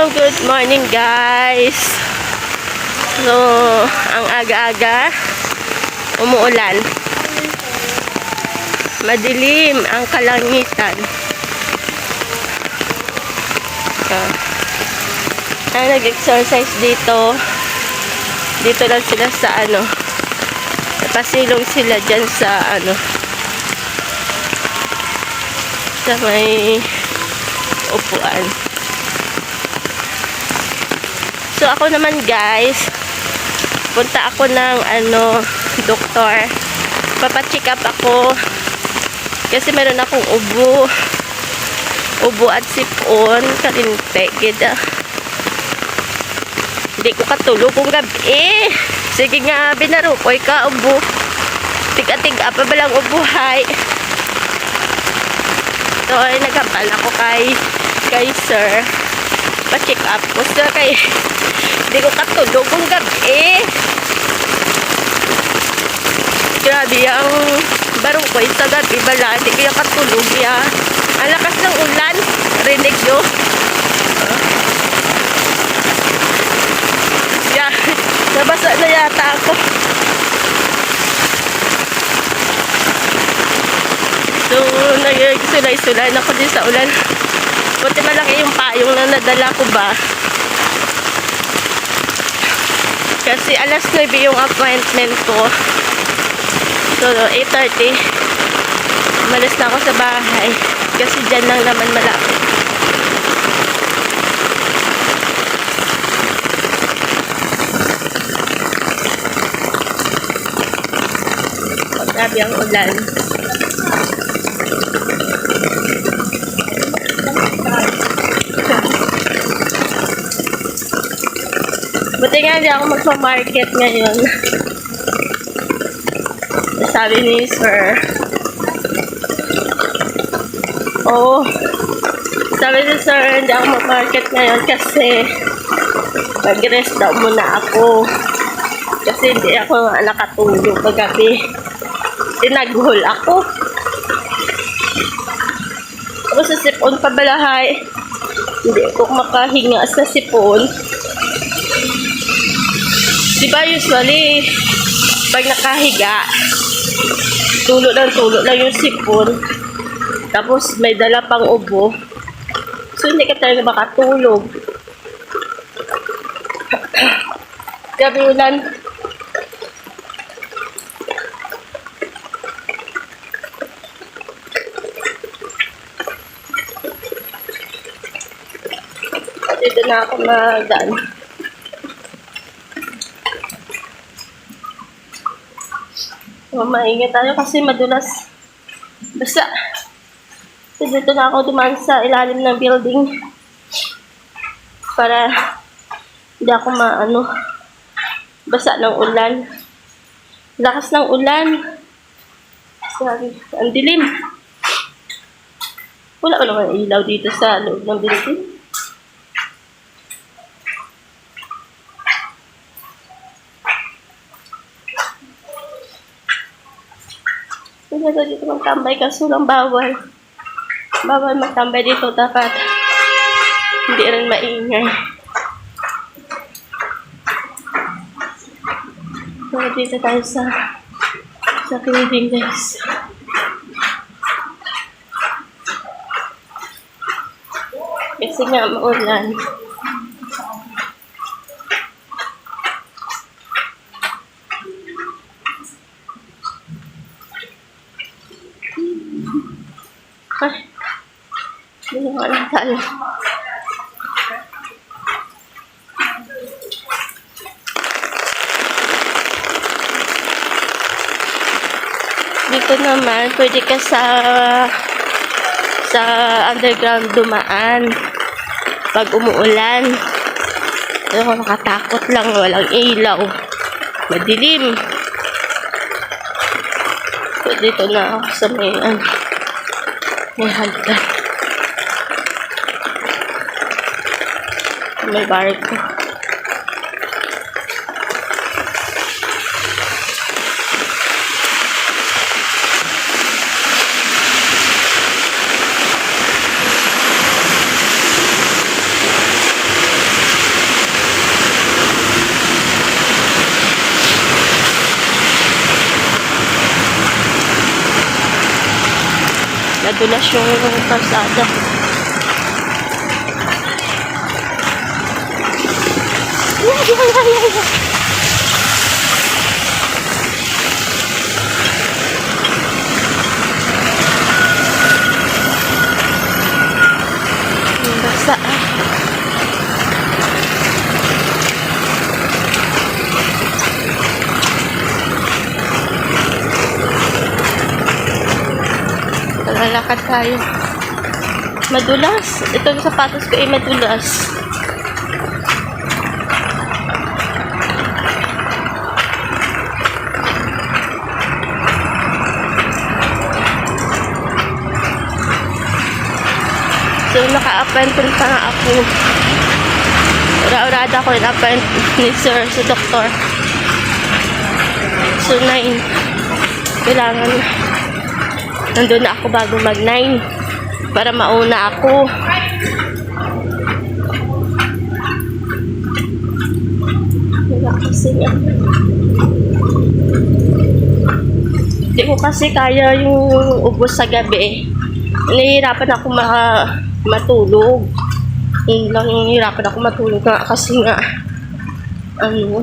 Good morning guys. So, ang aga-aga, umuulan. Madilim ang kalangitan. Ah. Ah, nag-exercise dito. Dito lang sila sa ano. Pasilong sila dyan sa ano. Sa may upuan. So ako naman guys, punta ako ng ano, doktor. Papacheck up ako kasi meron akong ubo. Ubo at sipon, kalinte, gida. Hindi ko katulog kung gabi. Sige nga, binarukoy ka, ubo. Tiga-tiga pa ba lang ubuhay? So, ay nagkampal ako kay, kay sir. Pa-check up ko. Sir, kay, hindi ko katulog kung gabi. Grabe, ang barong ko sa gabi bala. Hindi ko katulog ya. Ang lakas ng ulan. Rinig nyo. Yeah, nabasa na yata ako. So, nagsulay-sulay ako din sa ulan. Buti malaki yung payong na nadala ko ba. Kasi alas 9 yung appointment ko. So, 8.30. Umalis na ako sa bahay. Kasi dyan lang naman malapit. Grabe ang ulan. Buti nga hindi ako magpa-market ngayon. Sabi ni Sir. Oo. Sabi ni Sir, hindi ako mag-market ngayon kasi mag-rest daw muna ako. Kasi hindi ako nakatulog kagabi. Tinaghol ako. Tapos sa sipon pabalahay. Hindi ako makahinga sa sipon. Di ba usually, pag nakahiga, tulo ng tulo lang yung sipon. Tapos may dala pang ubo. So hindi ka talaga makatulog. Gabi ulan. Dito na ako magdaan. So, maingat tayo kasi madulas. Basta, so, dito na ako dumaan sa ilalim ng building para hindi ako maano basa ng ulan. Lakas ng ulan. Sorry, ang dilim. Wala pa naman ilaw dito sa loob ng building. Na dito magtambay kaso lang bawal. Bawal magtambay dito dapat hindi rin maingay. So, dito tayo sa sa building guys. Kasi nga maulan. Tayo. Dito naman, pwede ka sa sa underground dumaan pag umuulan. Pero makatakot lang, walang ilaw. Madilim. Dito na ako sa may, ano, may hagdan. may barko. Nadulas yung kalsada. Ay, ay, ay, ay. Ang basa ah. Lalakad tayo. Madulas. Ito yung sapatos ko ay madulas. So, naka-appointment pa nga ako. Ura-urada ko yung appointment ni sir sa doktor. So, 9. Kailangan nandun na ako bago mag 9 para mauna ako. Wala kasi nga. Hindi ko kasi kaya yung ubos sa gabi. Nahihirapan ako ma matulog. Yun lang yung nahihirapan ako matulog nga kasi nga ano,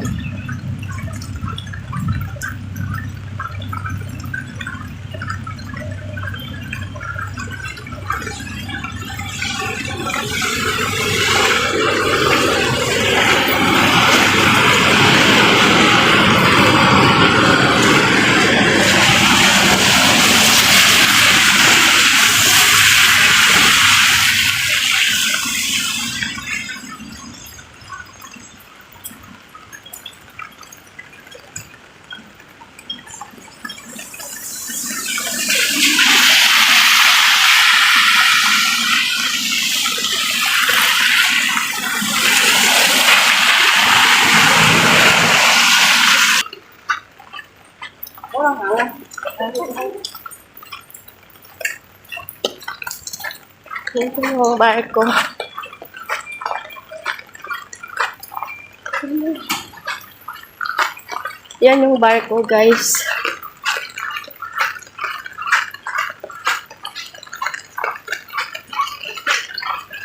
Ito yung barko. Yan yung barko, guys.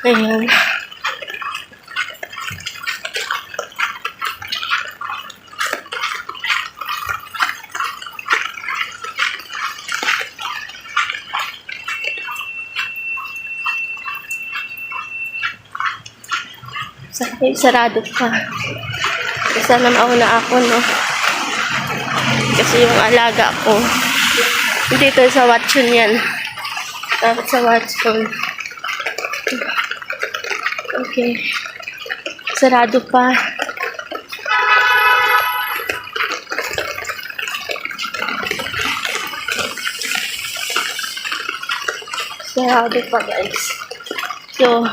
Ayan. Sa sarado pa. Sana mauna ako, no? Kasi yung alaga ko, dito sa Watson yan. Dapat sa Watson. Okay. Sarado pa. Sarado pa, guys. So,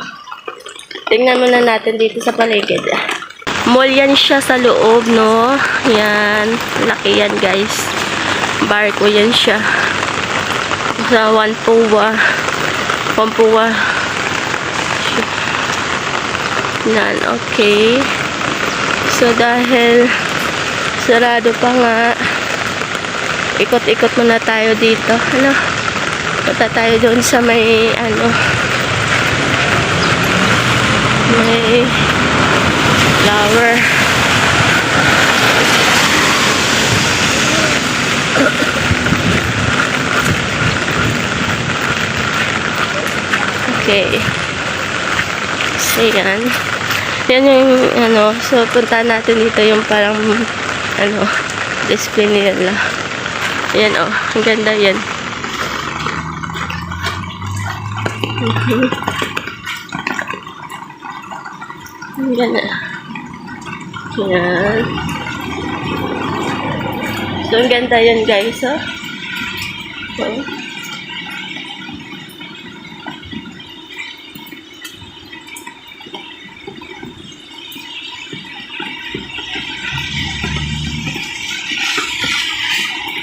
tingnan muna natin dito sa paligid. Mall yan siya sa loob, no? Yan. Laki yan, guys. Barko yan siya. Sa Wanpua. Wanpua. Yan, okay. So, dahil sarado pa nga, ikot-ikot muna tayo dito. Ano? Punta tayo doon sa may, ano, may flower. Okay. So, yan. Yan yung, ano, so, punta natin dito yung parang, ano, display nila. Yan, oh. Ang ganda yan. Mhm. Ang ganda. Yan. So, ang ganda yan, guys, oh. Okay.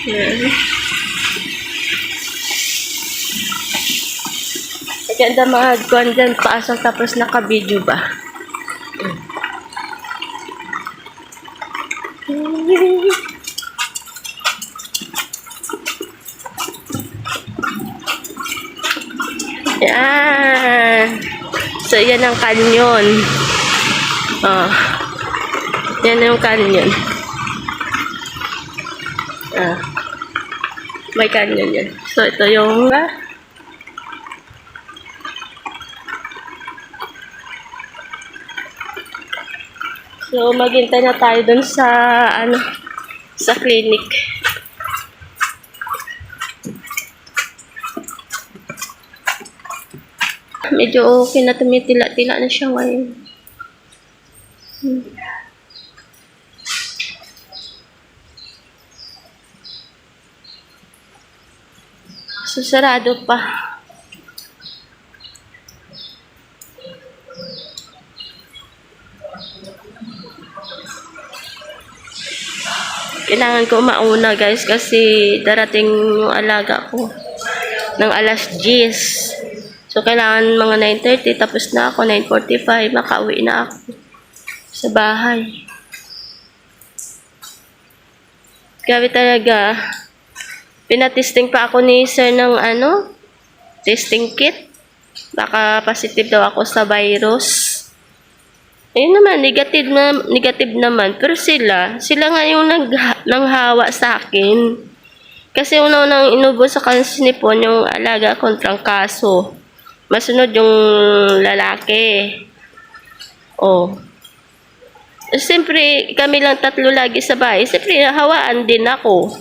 Yan. Maganda mga content pasok tapos naka-video ba? Yan. So, yan ang kanyon. Oh. Yan yung kanyon. Ah. May kanyon yan. So, ito yung... Ah, So, maghintay na tayo dun sa, ano, sa clinic. Medyo okay na tumitila-tila na siya ngayon. Hmm. So, sarado pa. kailangan ko mauna guys kasi darating yung alaga ko ng alas 10. So kailangan mga 9.30 tapos na ako 9.45 makauwi na ako sa bahay. Grabe talaga. Pinatesting pa ako ni sir ng ano, testing kit. Baka positive daw ako sa virus. Ayun naman, negative, na, negative naman. Pero sila, sila nga yung nag, nanghawa sa akin. Kasi una-unang inubo sa kansinipon yung alaga kontrang kaso. Masunod yung lalaki. Oh. Siyempre, kami lang tatlo lagi sa bahay. Siyempre, hawaan din ako.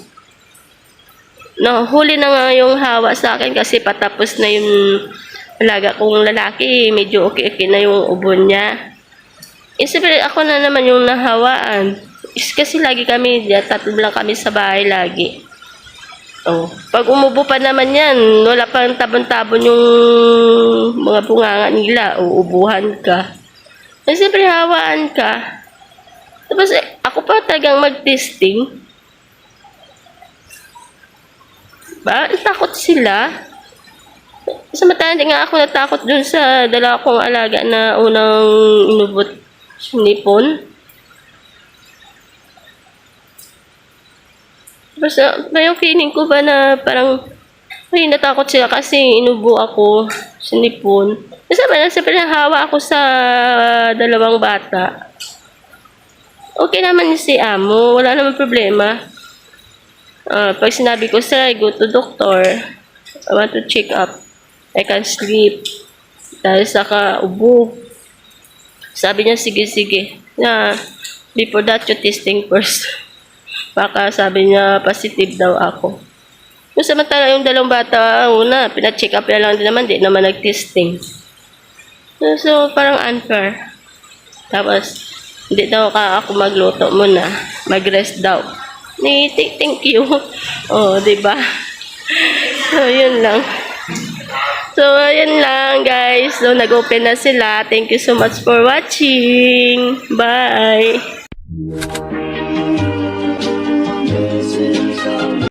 No, huli na nga yung hawa sa akin kasi patapos na yung alaga kong lalaki. Medyo okay-okay na yung ubo niya. Eh, siyempre, ako na naman yung nahawaan. Is, kasi lagi kami, tatlo lang kami sa bahay lagi. Oh. Pag umubo pa naman yan, wala pang tabon-tabon yung mga bunganga nila, uubuhan ka. Eh, siyempre, hawaan ka. Tapos, eh, ako pa talagang mag-testing. Ba? Takot sila. Sa mata, hindi nga ako natakot dun sa dalawa kong alaga na unang inubot Nipon? Basta, yung feeling ko ba na parang, ay, natakot sila kasi inubo ako sa nipon. Basta ba, nasa pinahawa ako sa dalawang bata. Okay naman si amo, wala naman problema. Ah, pag sinabi ko, sir, I go to doctor. I want to check up. I can sleep. Dahil sa kaubo. Sabi niya, sige, sige. Na, before that, you testing first. Baka sabi niya, positive daw ako. Yung samantala yung dalawang bata, una, pina-check up na lang din naman, di naman nag-testing. So, parang unfair. Tapos, hindi daw ka ako magluto muna. Mag-rest daw. Ni, thank, thank you. oh, di ba? So, yun lang. So, ayun lang guys. So, nag-open na sila. Thank you so much for watching. Bye!